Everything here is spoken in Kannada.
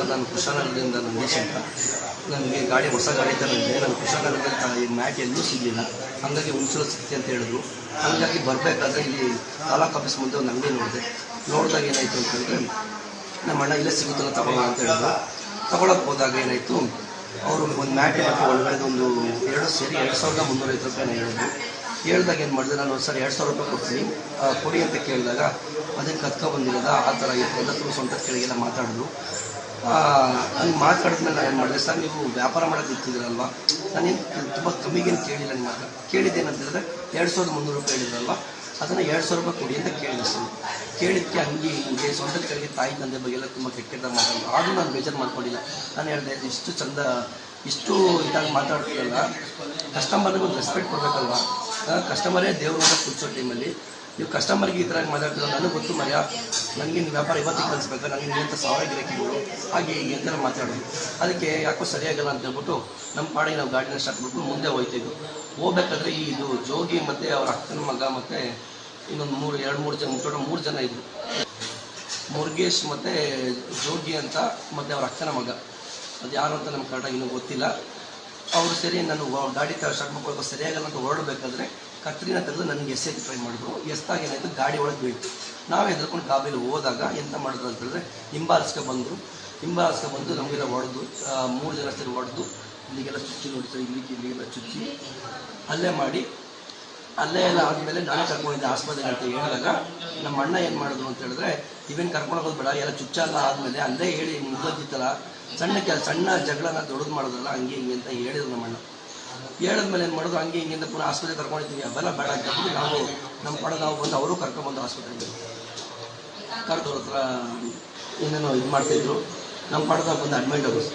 ಸರ್, ನಾನು ಕುಶಾನಗರದಿಂದ ನಾನು ಅಂತ. ನನಗೆ ಗಾಡಿ, ಹೊಸ ಗಾಡಿ ತಂದಿದ್ದೆ ನಾನು ಕುಶಾನಗರದಲ್ಲಿ ಈ ಮ್ಯಾಟ್ ಎಲ್ಲೂ ಸಿಗಲಿಲ್ಲ. ಹಂಗಾಗಿ ಹುಣಸೂರು ಸಿಕ್ತಿ ಅಂತ ಹೇಳಿದ್ರು. ಹಾಗಾಗಿ ಬರಬೇಕಾದ್ರೆ ಇಲ್ಲಿ ತಾಲೂಕು ಆಫೀಸ್ ಮುಂದೆ ಒಂದು ಅಂಗಡಿ ನೋಡಿದೆ. ನೋಡಿದಾಗ ಏನಾಯಿತು ಅಂತಂದರೆ ನಮ್ಮ ಅಣ್ಣ ಇಲ್ಲೇ ಸಿಗುತ್ತಲ್ಲ, ತಗೊಳ್ಳೋ ಅಂತ ಹೇಳಿದ್ರು. ತಗೊಳಕ್ಕೆ ಹೋದಾಗ ಏನಾಯಿತು, ಅವರು ಒಂದು ಮ್ಯಾಟ್ ಮತ್ತು ಒಳಗಡೆ ಒಂದು ಎರಡು ಸೇರಿ ಎರಡು ಸಾವಿರದ ಮುನ್ನೂರೈವತ್ತು ರೂಪಾಯಿನ ಹೇಳಿದ್ರು. ಹೇಳಿದಾಗ ಏನು ಮಾಡಿದೆ, ನಾನು ಒಂದು ಸರಿ ಎರಡು ಸಾವಿರ ರೂಪಾಯಿ ಕೊಡ್ತೀನಿ ಕೊಡಿ ಅಂತ ಕೇಳಿದಾಗ, ಅದಕ್ಕೆ ಕತ್ಕೊ ಬಂದಿರೋದ, ಆ ಥರ ಎಲ್ಲ ತುಂಬ ಸ್ವಂತ ಕೆಳಗೆಲ್ಲ ಮಾತಾಡಿದ್ರು. ಹಂಗೆ ಮಾತಾಡಿದ್ಮೇಲೆ ನಾನು ಏನು ಮಾಡಿದೆ? ಸರ್, ನೀವು ವ್ಯಾಪಾರ ಮಾಡೋದು ಇರ್ತಿದ್ರಲ್ವಾ ನಾನೇನು ತುಂಬ ಕಮ್ಮಿಗೇನು ಕೇಳಿಲ್ಲ ನಿಮ್ಮ ಹತ್ರ. ಕೇಳಿದ್ದೇನಂತಂದರೆ ಎರಡು ಸಾವಿರದ ಮುನ್ನೂರು ರೂಪಾಯಿ ಹೇಳಿದ್ರಲ್ವಾ? ಅದನ್ನು ಎರಡು ಸಾವಿರ ರೂಪಾಯಿ ಕೊಡಿ ಅಂತ ಕೇಳಿದೆ ಸರ್. ಕೇಳಿದ್ದಕ್ಕೆ ಹಂಗೆ ಹಿಂಗೆ ಸ್ವಂತ ಕಡೆಗೆ ತಾಯಿ ತಂದೆ ಬಗ್ಗೆ ಎಲ್ಲ ತುಂಬ ಕೆಟ್ಟದ ಮಾತಾಡೋದು. ಆದರೂ ನಾನು ಬೇಜಾರು ಮಾಡ್ಕೊಂಡಿಲ್ಲ. ನಾನು ಹೇಳಿದೆ, ಇಷ್ಟು ಚಂದ, ಇಷ್ಟು ಇದಾಗಿ ಮಾತಾಡ್ತೀವಲ್ಲ ಕಸ್ಟಮರ್ಗೆ ಒಂದು ರೆಸ್ಪೆಕ್ಟ್ ಕೊಡಬೇಕಲ್ವಾ? ಕಸ್ಟಮರೇ ದೇವರು ಅಂತ ಕೂರ್ಸೋ ಟೈಮಲ್ಲಿ ನೀವು ಕಸ್ಟಮರ್ಗೆ ಈ ಥರ ಮಾತಾಡ್ತೀರ ನನಗೆ ಗೊತ್ತು ಮರ್ಯ ನನಗೆ ನೀವು ವ್ಯಾಪಾರ ಇವತ್ತಿಗೆ ಕಲಿಸ್ಬೇಕು ನನಗೆ ನಿಮ್ಮಂಥ ಸಾವಿರ ಗಿರಾಕಿಗಳು ಹಾಗೆ ಹೀಗೆ ಅಂತ ಮಾತಾಡೋದು. ಅದಕ್ಕೆ ಯಾಕೋ ಸರಿಯಾಗಲ್ಲ ಅಂತ ಹೇಳ್ಬಿಟ್ಟು ನಮ್ಮ ಪಾಡಿಗೆ ನಾವು ಗಾಡಿನ ಸ್ಟಾರ್ಟ್ ಮಾಡ್ಬಿಟ್ಟು ಮುಂದೆ ಹೋಯ್ತಿದ್ವು. ಹೋಗ್ಬೇಕಾದ್ರೆ ಈ ಇದು ಜೋಗಿ ಮತ್ತು ಅವ್ರ ಅಕ್ಕನ ಮಗ ಮತ್ತು ಇನ್ನೊಂದು ಮೂರು, ಎರಡು, ಮೂರು ಜನ ಟೋಟಲ್ ಮೂರು ಜನ ಇದ್ದರು ಮುರುಗೇಶ್ ಮತ್ತು ಜೋಗಿ ಅಂತ ಮತ್ತು ಅವ್ರ ಅಕ್ಕನ ಮಗ. ಅದು ಯಾರು ಅಂತ ನಮ್ಗೆ ಕರೆಕ್ಟಾಗಿ ಇನ್ನೂ ಗೊತ್ತಿಲ್ಲ. ಅವರು ಸರಿ, ನಾನು ಗಾಡಿ ಸ್ಟಾರ್ಟ್ ಮಾಡ್ಕೊಳ್ಬೇಕು ಸರಿಯಾಗಲ್ಲ ಅಂತ ಹೊರಡಬೇಕಾದ್ರೆ ಕತ್ರಿನ ತೆಗೆದು ನನಗೆ ಎಸ್ಸೆಗೆ ಟ್ರೈ ಮಾಡಿದ್ರು. ಎಸ್ತಾಗ ಏನಾಯಿತು? ಗಾಡಿ ಒಳಗೆ ಬೀಳ್ತು. ನಾವೇ ಹೆದರ್ಕೊಂಡು ಕಾಬೇಲಿ ಹೋದಾಗ ಎಂತ ಮಾಡಿದ್ರು ಅಂತ ಹೇಳಿದ್ರೆ ಹಿಂಬಾಲಿಸ್ಕೊ ಬಂದರು. ಹಿಂಬಾಲಿಸ್ಕೊ ಬಂದು ನಮಗೆಲ್ಲ ಹೊಡೆದು ಮೂರು ಜನ ಸೇರಿ ಹೊಡೆದು, ಇಲ್ಲಿಗೆಲ್ಲ ಚುಚ್ಚಿ ನೋಡಿ ಸರ್, ಇಲ್ಲಿಗೆ ಇಲ್ಲಿಗೆಲ್ಲ ಚುಚ್ಚಿ ಅಲ್ಲೇ ಮಾಡಿ, ಅಲ್ಲೇ ಎಲ್ಲ ಆದಮೇಲೆ ನಾನು ಕರ್ಕೊಂಡಿದ್ದೆ ಆಸ್ಪತ್ರೆಗೆ ಅಂತ ಹೇಳಿದಾಗ ನಮ್ಮ ಅಣ್ಣ ಏನು ಮಾಡಿದ್ರು ಅಂತ ಹೇಳಿದ್ರೆ, ಇವೇನು ಕರ್ಕೊಂಡು ಹೋಗೋದು ಬೇಡ, ಎಲ್ಲ ಚುಚ್ಚಲ್ಲ ಆದಮೇಲೆ ಅಲ್ಲೇ ಹೇಳಿ ಮುಗ್ದೋಗಿತ್ತಲ್ಲ ಸಣ್ಣ ಕೆಲ, ಸಣ್ಣ ಜಗಳನ್ನ ದೊಡ್ಡದು ಮಾಡೋದಲ್ಲ ಹಂಗೆ ಹಿಂಗೆ ಅಂತ ಹೇಳಿದ್ರು ನಮ್ಮ ಅಣ್ಣ. ಹೇಳಿದ್ಮೇಲೆ ಏನು ಮಾಡೋದು? ಹಂಗೆ ಹಿಂಗಿಂದ ಪುನಃ ಆಸ್ಪತ್ರೆ ಕರ್ಕೊಂಡಿದ್ದೀವಿ. ಅವೆಲ್ಲ ಬೇಡ ನಾವು ನಮ್ಮ ಪಡ ನಾವು ಬಂದು ಅವರು ಕರ್ಕೊಂಬಂದು ಆಸ್ಪತ್ರೆಗೆ ಕರೆದು ಹತ್ರ ಏನೇನೋ ಇದು ಮಾಡ್ತಾಯಿದ್ರು ನಮ್ಮ ಪಡೆದಾಗ ಬಂದು ಅಡ್ಮಿಟ್ ಆಗೋದು